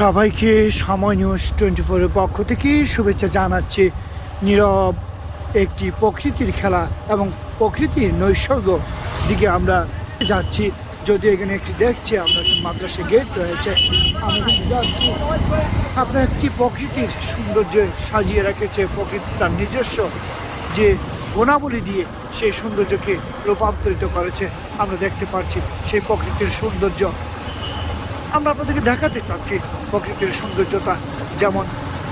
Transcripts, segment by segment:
সবাইকে সময় news twenty ফোরের পক্ষ থেকে শুভেচ্ছা জানাচ্ছি। নীরব একটি প্রকৃতির খেলা এবং প্রকৃতির নৈসর্গ দিকে আমরা যাচ্ছি। যদি এখানে একটি দেখছি, আমরা একটি মাদ্রাসা গেট রয়েছে। আমরা যাচ্ছি। আপনার একটি প্রকৃতির সৌন্দর্য সাজিয়ে রেখেছে প্রকৃতি তার নিজস্ব যে গুণাবলী দিয়ে সেই সৌন্দর্যকে রূপান্তরিত করেছে। আমরা দেখতে পাচ্ছি সেই প্রকৃতির সৌন্দর্য। আমরা আপনাদেরকে দেখাতে চাচ্ছি প্রকৃতির সৌন্দর্যতা। যেমন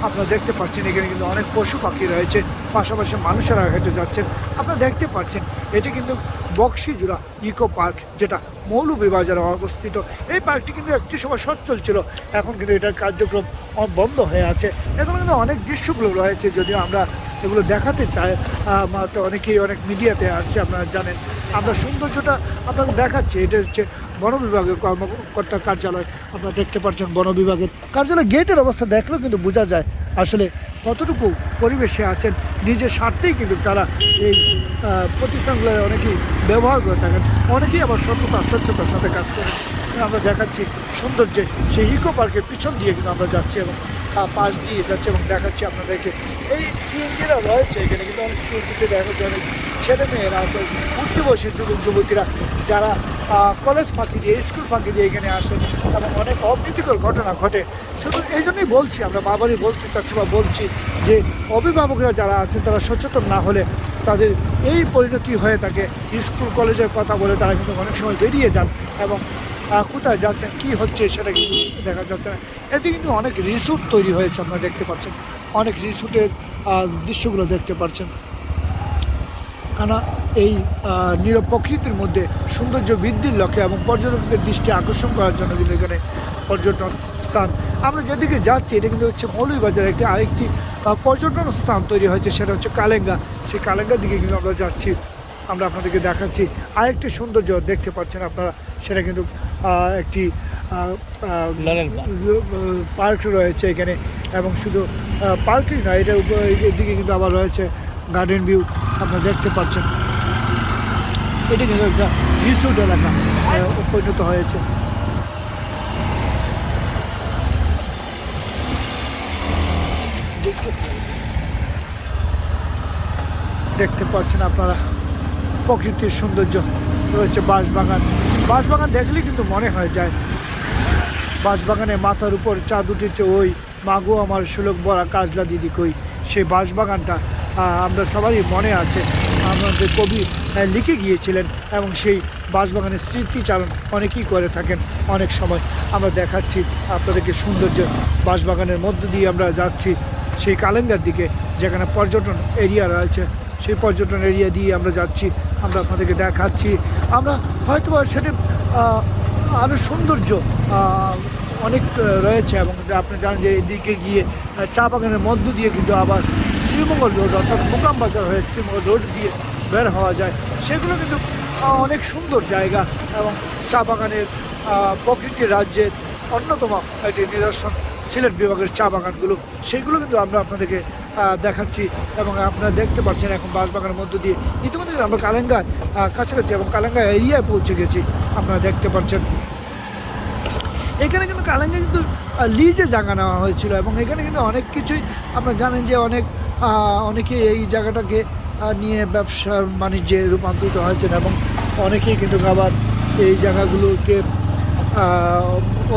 আপনারা দেখতে পাচ্ছেন, এখানে কিন্তু অনেক পশু পাখি রয়েছে, পাশাপাশি মানুষেরা হেঁটে যাচ্ছেন। আপনারা দেখতে পাচ্ছেন, এটি কিন্তু বক্সিজুড়া ইকো পার্ক, যেটা মৌলভীবাজারে অবস্থিত। এই পার্কটি কিন্তু একটি সময় সচ্ছল ছিল, এখন কিন্তু এটার কার্যক্রম বন্ধ হয়ে আছে। এখানে কিন্তু অনেক দৃশ্যগুলো রয়েছে, যদিও আমরা এগুলো দেখাতে চায় তো অনেকেই অনেক মিডিয়াতে আসছে আপনারা জানেন। আমরা সৌন্দর্যটা আপনাকে দেখাচ্ছি, এটা হচ্ছে বন বিভাগের কার্যালয়। আপনারা দেখতে পাচ্ছেন বন বিভাগের কার্যালয় গেটের অবস্থা দেখলেও কিন্তু বোঝা যায় আসলে কতটুকু পরিবেশে আছেন। নিজের স্বার্থেই কিন্তু তারা এই প্রতিষ্ঠানগুলো অনেকেই ব্যবহার করে থাকেন। অনেকেই আবার সততা স্বচ্ছতার সাথে কাজ করেন। আমরা দেখাচ্ছি সৌন্দর্যে সেই ইকো পার্কের পিছন দিয়ে কিন্তু আমরা যাচ্ছি এবং পাশ দিয়ে যাচ্ছে এবং দেখাচ্ছি আপনাদেরকে। এই সিএনজিরা রয়েছে, এখানে কিন্তু অনেক সিএনজিতে দেখা যাচ্ছে অনেক ছেলে মেয়েরা অর্থাৎ উঠতে বসে যুবক যুবতীরা যারা কলেজ ফাঁকি দিয়ে, স্কুল ফাঁকি দিয়ে এখানে আসেন এবং অনেক অপ্রীতিকর ঘটনা ঘটে। শুধু এই জন্যই বলছি, আমরা বাবারই বলতে চাচ্ছি বা বলছি যে অভিভাবকরা যারা আছেন, তারা সচেতন না হলে তাদের এই পরিণতি হয়ে থাকে। স্কুল, কলেজের কথা বলে তারা কিন্তু অনেক সময় বেরিয়ে যান এবং কোথায় যাচ্ছেন কী হচ্ছে সেটা কিন্তু দেখা যাচ্ছে না। এতে কিন্তু অনেক রিসোর্ট তৈরি হয়েছে আপনারা দেখতে পাচ্ছেন। অনেক রিসোর্টের আহ, দৃশ্যগুলো দেখতে পাচ্ছেন। কেন এই নীরব প্রকৃতির মধ্যে সৌন্দর্য বৃদ্ধির লক্ষ্যে এবং পর্যটকদের দৃষ্টি আকর্ষণ করার জন্য কিন্তু এখানে পর্যটন স্থান। আমরা যেদিকে যাচ্ছি এটা কিন্তু হচ্ছে মৌলভীবাজার একটি আরেকটি পর্যটন স্থান তৈরি হয়েছে সেটা হচ্ছে কালেঙ্গা। সেই কালেঙ্গার দিকে কিন্তু আমরা যাচ্ছি আমরা আপনাদেরকে দেখাচ্ছি। আরেকটি সৌন্দর্য দেখতে পাচ্ছেন আপনারা সেটা কিন্তু একটি আহ, আহ, পার্ক। রয়েছে এখানে। এবং শুধু পার্কই না এটার উপর দিকে কিন্তু আবার রয়েছে গার্ডেন ভিউ আপনারা দেখতে পাচ্ছেন। এটি কিন্তু একটা রিসোর্ট এলাকা পরিণত হয়েছে। দেখতে পাচ্ছেন আপনারা প্রকৃতির সৌন্দর্য রয়েছে বাঁশবাগান। বাঁশবাগান দেখলে কিন্তু মনে হয় যায়। বাঁশবাগানে মাথার উপর চাঁদ উঠেছে ওই মাগো আমার সুলক বড়া কাজলা দিদি কই। সেই বাঁশবাগানটা আমরা সবারই মনে আছে। আমাদের কবি লিখে গিয়েছিলেন এবং সেই বাঁশবাগানের স্মৃতিচারণ অনেকেই করে থাকেন অনেক সময়। আমরা দেখাচ্ছি আপনাদেরকে সৌন্দর্য বাঁশবাগানের মধ্য দিয়ে আমরা যাচ্ছি সেই কালেঙ্গার দিকে, যেখানে পর্যটন এরিয়া রয়েছে। সেই পর্যটন এরিয়া দিয়ে আমরা যাচ্ছি আমরা আপনাদেরকে দেখাচ্ছি। আমরা হয়তো সেটা আরও সৌন্দর্য অনেক রয়েছে এবং আপনি জানেন যে এদিকে গিয়ে চা বাগানের মধ্য দিয়ে কিন্তু আবার শ্রীমঙ্গল রোড অর্থাৎ মোকাম বাজার হয়ে শ্রীমঙ্গল রোড দিয়ে বের হওয়া যায়। সেগুলো কিন্তু অনেক সুন্দর জায়গা এবং চা বাগানের আহ, প্রকৃতির রাজ্যের অন্যতম একটি নিদর্শন সিলেট বিভাগের চা বাগানগুলো। সেগুলো কিন্তু আমরা আপনাদেরকে দেখাচ্ছি এবং আপনারা দেখতে পাচ্ছেন এখন বাঁশবাগানের মধ্য দিয়ে। ইতিমধ্যে আমরা কালেঙ্গা কাছাকাছি এবং কালেঙ্গা এরিয়ায় পৌঁছে গেছি, আপনারা দেখতে পাচ্ছেন। এখানে কিন্তু কালেঙ্গা কিন্তু লিজে জায়গা নেওয়া হয়েছিল এবং এখানে কিন্তু অনেক কিছুই আপনারা জানেন যে অনেক অনেকে এই জায়গাটাকে নিয়ে ব্যবসা বাণিজ্যে রূপান্তরিত হয়েছেন এবং অনেকেই কিন্তু আবার এই জায়গাগুলোকে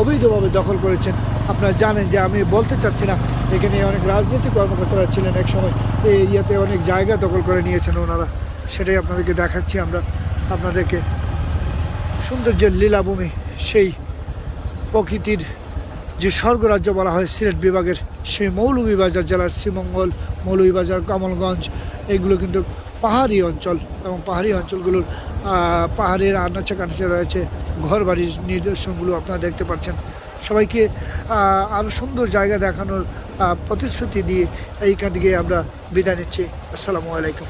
অবৈধভাবে দখল করেছেন। আপনারা জানেন যে আমি বলতে চাচ্ছি না এখানে অনেক রাজনৈতিক কর্মকর্তারা ছিলেন এক সময়। এই এরিয়াতে অনেক জায়গা দখল করে নিয়েছেন ওনারা। সেটাই আপনাদেরকে দেখাচ্ছি আমরা। আপনাদেরকে সৌন্দর্যের লীলাভূমি সেই প্রকৃতির যে স্বর্গরাজ্য বলা হয় সিলেট বিভাগের সেই মৌলভীবাজার জেলার শ্রীমঙ্গল, মৌলভীবাজার, কমলগঞ্জ, এগুলো কিন্তু পাহাড়ি অঞ্চল এবং পাহাড়ি অঞ্চলগুলোর পাহাড়ের আনাচে কানাচে রয়েছে। ঘরবাড়ির নিদর্শনগুলো আপনারা দেখতে পাচ্ছেন। সবাইকে আরও সুন্দর জায়গা দেখানোর প্রতিশ্রুতি দিয়ে এইখান থেকে আমরা বিদায় নিচ্ছি। আসসালামু আলাইকুম।